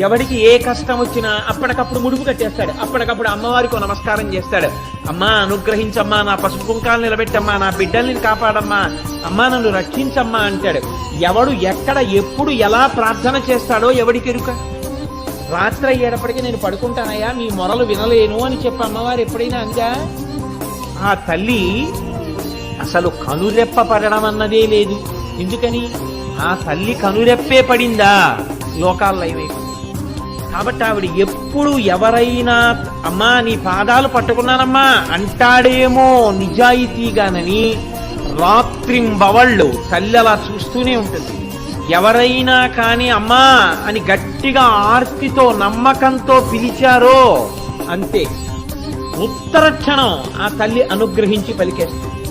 ఎవడికి ఏ కష్టం వచ్చినా అప్పటికప్పుడు ముడుపు కట్టేస్తాడు అప్పటికప్పుడు అమ్మవారికి నమస్కారం చేస్తాడు. అమ్మా అనుగ్రహించమ్మా నా పసుపు కుంకాలు నిలబెట్టమ్మా నా బిడ్డల్ని కాపాడమ్మా అమ్మా నన్ను రక్షించమ్మా అంటాడు. ఎవడు ఎక్కడ ఎప్పుడు ఎలా ప్రార్థన చేస్తాడో ఎవడికి ఎరుక? రాత్రి అయ్యేటప్పటికీ నేను పడుకుంటానయ్యా మీ మొరలు వినలేను అని చెప్పి అమ్మవారు ఎప్పుడైనా అందా? ఆ తల్లి అసలు కనురెప్ప పడడం అన్నదే లేదు. ఎందుకని? ఆ తల్లి కనురెప్పే పడిందా? లోకాల్లో అయిపోయి కాబట్టి ఆవిడ ఎప్పుడు ఎవరైనా అమ్మా నీ పాదాలు పట్టుకున్నానమ్మా అంటాడేమో నిజాయితీగానని రాత్రింబవళ్ళు తల్లి అలా చూస్తూనే ఉంటుంది. ఎవరైనా కానీ అమ్మా అని గట్టిగా ఆర్తితో నమ్మకంతో పిలిచారో అంతే. ఉత్తర క్షణం ఆ తల్లి అనుగ్రహించి పలికేస్తుంది.